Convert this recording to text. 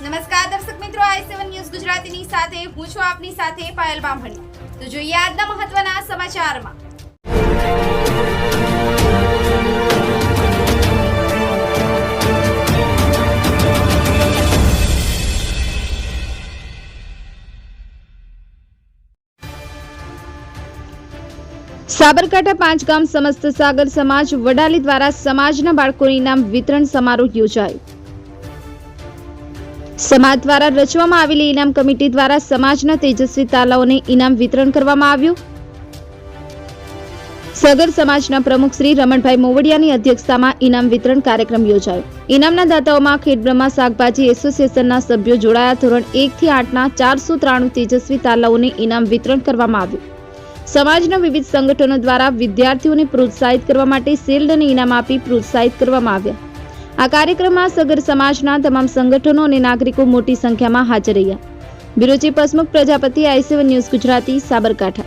નમસ્કાર દર્શક મિત્રો, આઈ સેવન ન્યૂઝ ગુજરાતીની સાથે, હું છું આપની સાથે પાયલ બામણી. તો જોઈએ આજના મહત્વના સમાચારમાં. સાબરકાંઠા પાંચ ગામ સમસ્ત સાગર સમાજ વડાલી દ્વારા સમાજના બાળકોની નામ વિતરણ સમારોહ યોજાયો. સમાજ દ્વારા રચવામાં આવેલી ઇનામ કમિટી દ્વારા સમાજના તેજસ્વી તાલાઓને ઇનામ વિતરણ કરવામાં આવ્યું. સગર સમાજના પ્રમુખ શ્રી રમણભાઈ મોવડિયાની અધ્યક્ષતામાં ઇનામ વિતરણ કાર્યક્રમ યોજાયો. ઇનામના દાતાઓમાં ખેડબ્રહ્મા શાકભાજી એસોસિએશનના સભ્યો જોડાયા. ધોરણ એક થી આઠના ચારસો ત્રાણું તેજસ્વી તાલાઓને ઇનામ વિતરણ કરવામાં આવ્યું. સમાજના વિવિધ સંગઠનો દ્વારા વિદ્યાર્થીઓને પ્રોત્સાહિત કરવા માટે શિલ્ડ અને ઇનામ આપી પ્રોત્સાહિત કરવામાં આવ્યા. આ કાર્યક્રમમાં સગર સમાજના તમામ સંગઠનો અને નાગરિકો મોટી સંખ્યામાં હાજર રહ્યા. Bureau chief Prajapati, I news Gujarati, Sabarkantha.